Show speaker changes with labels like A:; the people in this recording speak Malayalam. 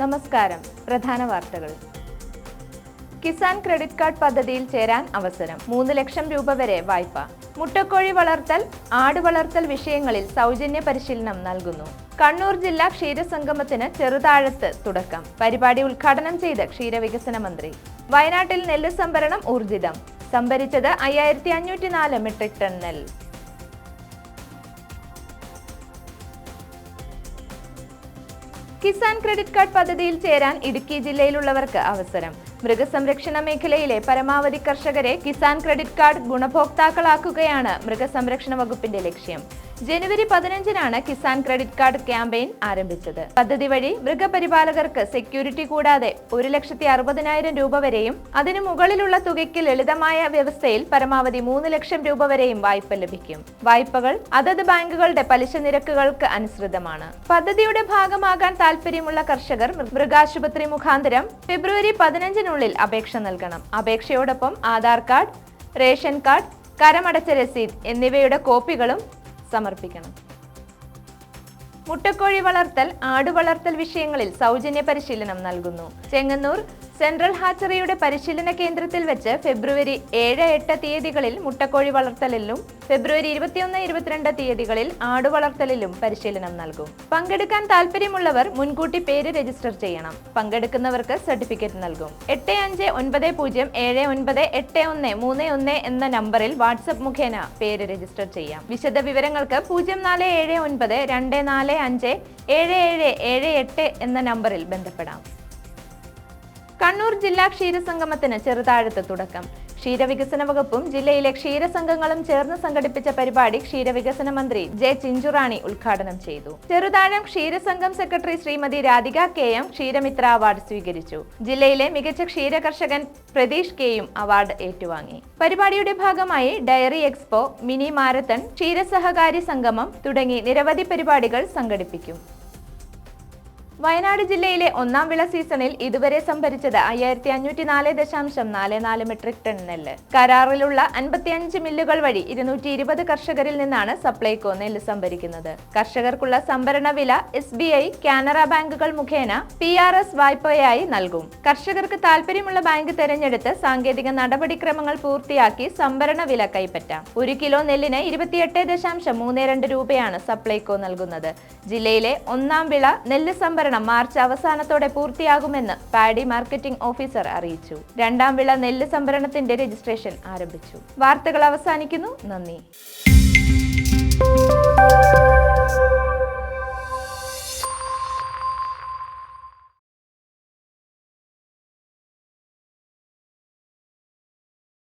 A: നമസ്കാരം. പ്രധാന വാർത്തകൾ. കിസാൻ ക്രെഡിറ്റ് കാർഡ് പദ്ധതിയിൽ ചേരാൻ അവസരം. മൂന്ന് ലക്ഷം രൂപ വരെ വായ്പ. മുട്ടക്കോഴി വളർത്തൽ ആട് വളർത്തൽ വിഷയങ്ങളിൽ സൗജന്യ പരിശീലനം നൽകുന്നു. കണ്ണൂർ ജില്ലാ ക്ഷീരസംഗമത്തിന് ചെറുതാഴത്ത് തുടക്കം. പരിപാടി ഉദ്ഘാടനം ചെയ്ത് ക്ഷീരവികസന മന്ത്രി. വയനാട്ടിൽ നെല്ല് സംഭരണം ഊർജിതം. സംഭരിച്ചത് അയ്യായിരത്തി അഞ്ഞൂറ്റി നാല് മെട്രിക് ടൺ നെല്ല്. കിസാൻ ക്രെഡിറ്റ് കാർഡ് പദ്ധതിയിൽ ചേരാൻ ഇടുക്കി ജില്ലയിലുള്ളവർക്ക് അവസരം. മൃഗസംരക്ഷണ മേഖലയിലെ പരമാവധി കർഷകരെ കിസാൻ ക്രെഡിറ്റ് കാർഡ് ഗുണഭോക്താക്കളാക്കുകയാണ് മൃഗസംരക്ഷണ വകുപ്പിന്റെ ലക്ഷ്യം. ജനുവരി പതിനഞ്ചിനാണ് കിസാൻ ക്രെഡിറ്റ് കാർഡ് ക്യാമ്പയിൻ ആരംഭിച്ചത്. പദ്ധതി വഴി മൃഗപരിപാലകർക്ക് സെക്യൂരിറ്റി കൂടാതെ ഒരു ലക്ഷത്തി അറുപതിനായിരം രൂപ വരെയും അതിനു മുകളിലുള്ള തുകയ്ക്ക് ലളിതമായ വ്യവസ്ഥയിൽ പരമാവധി മൂന്ന് ലക്ഷം രൂപ വരെയും വായ്പ ലഭിക്കും. വായ്പകൾ അതത് ബാങ്കുകളുടെ പലിശ നിരക്കുകൾക്ക് അനുസൃതമാണ്. പദ്ധതിയുടെ ഭാഗമാകാൻ താൽപ്പര്യമുള്ള കർഷകർ മൃഗാശുപത്രി മുഖാന്തരം ഫെബ്രുവരി പതിനഞ്ചിനുള്ളിൽ അപേക്ഷ നൽകണം. അപേക്ഷയോടൊപ്പം ആധാർ കാർഡ് റേഷൻ കാർഡ് കരമടച്ച രസീത് എന്നിവയുടെ കോപ്പികളും സമർപ്പിക്കണം. മുട്ടക്കോഴി വളർത്തൽ ആടുവളർത്തൽ വിഷയങ്ങളിൽ സൗജന്യ പരിശീലനം നൽകുന്നു. ചെങ്ങന്നൂർ സെൻട്രൽ ഹാച്ചറിയുടെ പരിശീലന കേന്ദ്രത്തിൽ വെച്ച് ഫെബ്രുവരി ഏഴ് എട്ട് തീയതികളിൽ മുട്ടക്കോഴി വളർത്തലിലും ഫെബ്രുവരി ഇരുപത്തിയൊന്ന് ഇരുപത്തിരണ്ട് തീയതികളിൽ ആടുവളർത്തലിലും പരിശീലനം നൽകും. പങ്കെടുക്കാൻ താല്പര്യമുള്ളവർ മുൻകൂട്ടി പേര് രജിസ്റ്റർ ചെയ്യണം. പങ്കെടുക്കുന്നവർക്ക് സർട്ടിഫിക്കറ്റ് നൽകും. എട്ട് അഞ്ച് ഒൻപത് പൂജ്യം ഏഴ് ഒൻപത് എട്ട് ഒന്ന് മൂന്ന് ഒന്ന് എന്ന നമ്പറിൽ വാട്സപ്പ് മുഖേന പേര് രജിസ്റ്റർ ചെയ്യാം. വിശദ വിവരങ്ങൾക്ക് പൂജ്യം നാല് ഏഴ് ഒൻപത് രണ്ട് നാല് അഞ്ച് ഏഴ് ഏഴ് ഏഴ് എട്ട് എന്ന നമ്പറിൽ ബന്ധപ്പെടാം. കണ്ണൂർ ജില്ലാ ക്ഷീരസംഗമത്തിന് ചെറുതാഴത്ത് തുടക്കം. ക്ഷീരവികസന വകുപ്പും ജില്ലയിലെ ക്ഷീരസംഘങ്ങളും ചേർന്ന് സംഘടിപ്പിച്ച പരിപാടി ക്ഷീരവികസന മന്ത്രി ജെ ചിഞ്ചുറാണി ഉദ്ഘാടനം ചെയ്തു. Cheruthazham ക്ഷീരസംഘം secretary Shrimati Radhika K M Ksheeramithra award സ്വീകരിച്ചു. ജില്ലയിലെ മികച്ച ക്ഷീര കർഷകൻ പ്രതീഷ് കെയും അവാർഡ് ഏറ്റുവാങ്ങി. പരിപാടിയുടെ ഭാഗമായി ഡയറി എക്സ്പോ മിനി മാരത്തൺ ക്ഷീരസഹകാരി സംഗമം തുടങ്ങി നിരവധി പരിപാടികൾ സംഘടിപ്പിക്കും. വയനാട് ജില്ലയിലെ ഒന്നാം വിള സീസണിൽ ഇതുവരെ സംഭരിച്ചത് അയ്യായിരത്തി അഞ്ഞൂറ്റി നാല് ദശാംശം നാല് നാല് മെട്രിക് ടൺ നെല്ല് കരാറിലുള്ള അൻപത്തിയഞ്ച് മില്ലുകൾ വഴി ഇരുന്നൂറ്റി ഇരുപത് കർഷകരിൽ നിന്നാണ് സപ്ലൈകോ നെല്ല് സംഭരിക്കുന്നത്. കർഷകർക്കുള്ള സംഭരണ വില എസ് ബി ഐ കാനറ ബാങ്കുകൾ മുഖേന പി ആർ എസ് വായ്പയായി നൽകും. കർഷകർക്ക് താല്പര്യമുള്ള ബാങ്ക് തെരഞ്ഞെടുത്ത് സാങ്കേതിക നടപടിക്രമങ്ങൾ പൂർത്തിയാക്കി സംഭരണ വില കൈപ്പറ്റാം. ഒരു കിലോ നെല്ലിന് ഇരുപത്തിയെട്ട് ദശാംശം മൂന്ന് രണ്ട് രൂപയാണ് സപ്ലൈകോ നൽകുന്നത്. ജില്ലയിലെ ഒന്നാം വിള നെല്ല് സംഭരണം മാർച്ച് അവസാനത്തോടെ പൂർത്തിയാകുമെന്ന് പാഡി മാർക്കറ്റിംഗ് ഓഫീസർ അറിയിച്ചു. രണ്ടാം വിള നെല്ല് സംഭരണത്തിന്റെ രജിസ്ട്രേഷൻ ആരംഭിച്ചു. വാർത്തകൾ അവസാനിക്കുന്നു. നന്ദി.